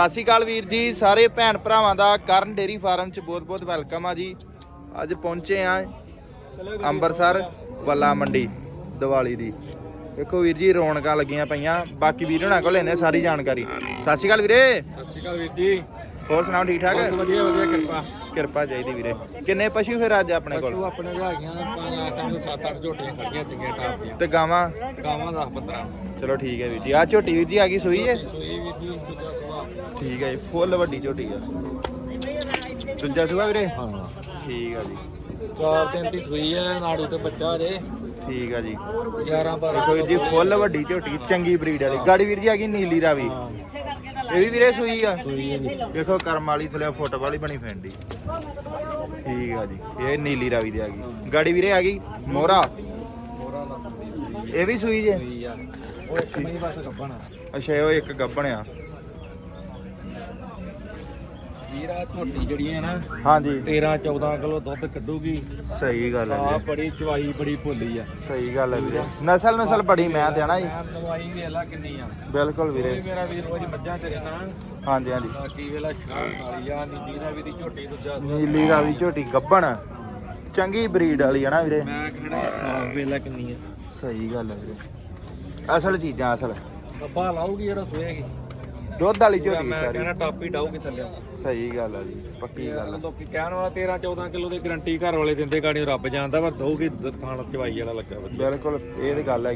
ਸਤਿ ਸ਼੍ਰੀ ਅਕਾਲ ਵੀਰ ਜੀ, ਸਾਰੇ ਭੈਣ ਭਰਾਵਾਂ ਦਾ ਕਰਨ ਡੇਰੀ ਫਾਰਮ ਚ ਬਹੁਤ ਬਹੁਤ ਵੈਲਕਮ ਆ ਜੀ। ਅੱਜ ਪਹੁੰਚੇ ਆ ਅੰਮ੍ਰਿਤਸਰ ਬੱਲਾ ਮੰਡੀ ਦੀਵਾਲੀ ਦੀ। ਦੇਖੋ ਵੀਰ ਜੀ, ਰੌਣਕਾਂ ਲੱਗੀਆਂ ਪਈਆਂ। ਬਾਕੀ ਵੀਰ ਹੁਣਾਂ ਕੋਲ ਲੈਨੇ ਸਾਰੀ ਜਾਣਕਾਰੀ। ਸਤਿ ਸ਼੍ਰੀ ਅਕਾਲ ਵੀਰੇ। ਸ਼੍ਰੀ ਵੀਰ ਜੀ। ਹੋਰ ਸੁਣਾਓ ਠੀਕ ਠਾਕ ਬਹੁਤ ਵਧੀਆ ਵਧੀਆ ਕਿਰਪਾ। ਕਿਰਪਾ ਚਾਹੀਦੀ ਵੀਰੇ। ਕਿੰਨੇ ਪਸ਼ੂ ਫਿਰ ਅੱਜ ਆਪਣੇ ਪਸ਼ੂ ਕੋਲ ਆਪਣੇ ਕੋਲ ਹੈਗੀਆਂ ਪੰਜ ਟਾਈਮ 7-8 ਝੋਟੀਆਂ ਖੜੀਆਂ ਤੀਆਂ ਟਾਪ ਦੀਆਂ। ਤੇ ਗਾਵਾਂ? ਗਾਵਾਂ 10-15 ਚਲੋ ਠੀਕ ਹੈ ਵੀਰ ਜੀ। ਆ ਝੋਟੀ ਵੀਰ ਜੀ ਆ ਗਈ ਸੂਈ ਹੈ? ਸੋਈ ਵੀਰ ਜੀ ਦੂਜਾ ਸੁਭਾਅ ਠੀਕ ਹੈ ਜੀ ਫੁੱਲ ਵੱਡੀ ਝੋਟੀ ਆ। ਦੂਜਾ ਸੂਆ ਵੀਰੇ? ਹਾਂ। ਠੀਕ ਆ ਜੀ। ਚਾਰ ਦਿਨ ਦੀ ਸੂਈ ਹੈ ਨਾੜੂ ਤੇ ਬੱਚਾ ਜੇ ਠੀਕ ਆ ਜੀ। 11 12 ਦੇਖੋ ਵੀਰ ਜੀ ਫੁੱਲ ਵੱਡੀ ਝੋਟੀ ਚੰਗੀ ਬਰੀਡ ਵਾਲੀ। ਗਾੜੀ ਵੀਰ ਜੀ ਆ ਗਈ ਨੀਲੀ ਰਾਵੀ। ਇਹ ਵੀ ਵੀਰੇ ਸੂਈ ਆ। ਸੂਈ ਦੇਖੋ ਕਰਮ ਵਾਲੀ ਥਲੇ ਫੁੱਟ ਵਾਲੀ ਬਣੀ ਫੈਂਡੀ। ਠੀਕ ਆ ਜੀ। ਇਹ ਨੀਲੀ ਰਾਵੀ ਦੀ ਆ ਗਈ। ਗਾੜੀ ਵੀਰੇ ਆ ਗਈ। ਮੋਹਰਾ। ਇਹ ਵੀ ਸੂਈ ਜੇ। ਸੂਈ ਆ। ਉਹ ਇੱਕ ਮਹੀਂ ਬਸ ਕੱਪਣਾ ਅੱਛਾ ਉਹ ਇੱਕ ਗੱਬਣ ਆ। ਵੀਰਾ ਝੋਟੀ ਜਿਹੜੀ ਹੈ ਨਾ ਹਾਂਜੀ। 13 14 ਕਿਲੋ ਦੁੱਧ ਕੱਢੂਗੀ। ਸਹੀ ਗੱਲ ਹੈ ਆ ਵੀਰੇ ਬੜੀ ਚਵਾਈ ਬੜੀ ਭੋਲੀ ਆ। ਸਹੀ ਗੱਲ ਹੈ ਵੀਰੇ ਨਸਲ ਨਸਲ ਬੜੀ ਮੈਂ ਤੇ ਨਾ ਜੀ। ਮੈਂ ਦਵਾਈ ਵੇਲਾ ਕਿੰਨੀ ਆ। ਬਿਲਕੁਲ ਵੀਰੇ। ਵੀਰੇ ਮੇਰਾ ਵੀਰ ਰੋਜ਼ ਮੱਝਾਂ ਤੇਰੇ ਨਾਲ। ਹਾਂਜੀ ਹਾਂਜੀ। ਬਾਕੀ ਵੇਲਾ ਸ਼ਾਮ ਵਾਲੀ ਆ ਨੀਲੀ ਦਾ ਵੀ ਦੀ ਝੋਟੀ ਦੂਜਾ ਨੀਲੀ ਰਾਵੀ ਝੋਟੀ ਗੱਬਣ। ਚੰਗੀ ਬਰੀਡ ਵਾਲੀ ਆ ਨਾ ਵੀਰੇ। ਮੈਂ ਕਹਿੰਦਾ ਸਾਫ਼ ਵੇਲਾ ਕਿੰਨੀ ਆ। ਸਹੀ ਗੱਲ ਹੈ ਵੀਰੇ। ਅਸਲ ਚੀਜ਼ਾਂ ਅਸਲ। ਡੱਬਾ ਲਾਉਗੀ ਜਿਹੜਾ ਸੋਏਗੀ ਦੁੱਧ ਵਾਲੀ ਝੋਟੀ ਮੈਂ ਸਾਰੀ ਕਹਿੰਦਾ ਟਾਪੀ ਡਾਉਗੀ ਥੱਲੇ ਸਹੀ ਗੱਲ ਆ ਜੀ ਪੱਕੀ ਗੱਲ ਆ। ਲੋਕੀ ਕਹਿਣ ਵਾਲਾ 13 14 ਕਿਲੋ ਦੀ ਗਰੰਟੀ ਘਰ ਵਾਲੇ ਦਿੰਦੇ ਗਾੜੀ ਰੱਬ ਜਾਣਦਾ ਪਰ ਦਊਗੀ ਥਾਣ ਚਵਾਈ ਵਾਲਾ ਲੱਗਾ ਵਧੀਆ। ਬਿਲਕੁਲ ਇਹ ਤੇ ਗੱਲ ਹੈ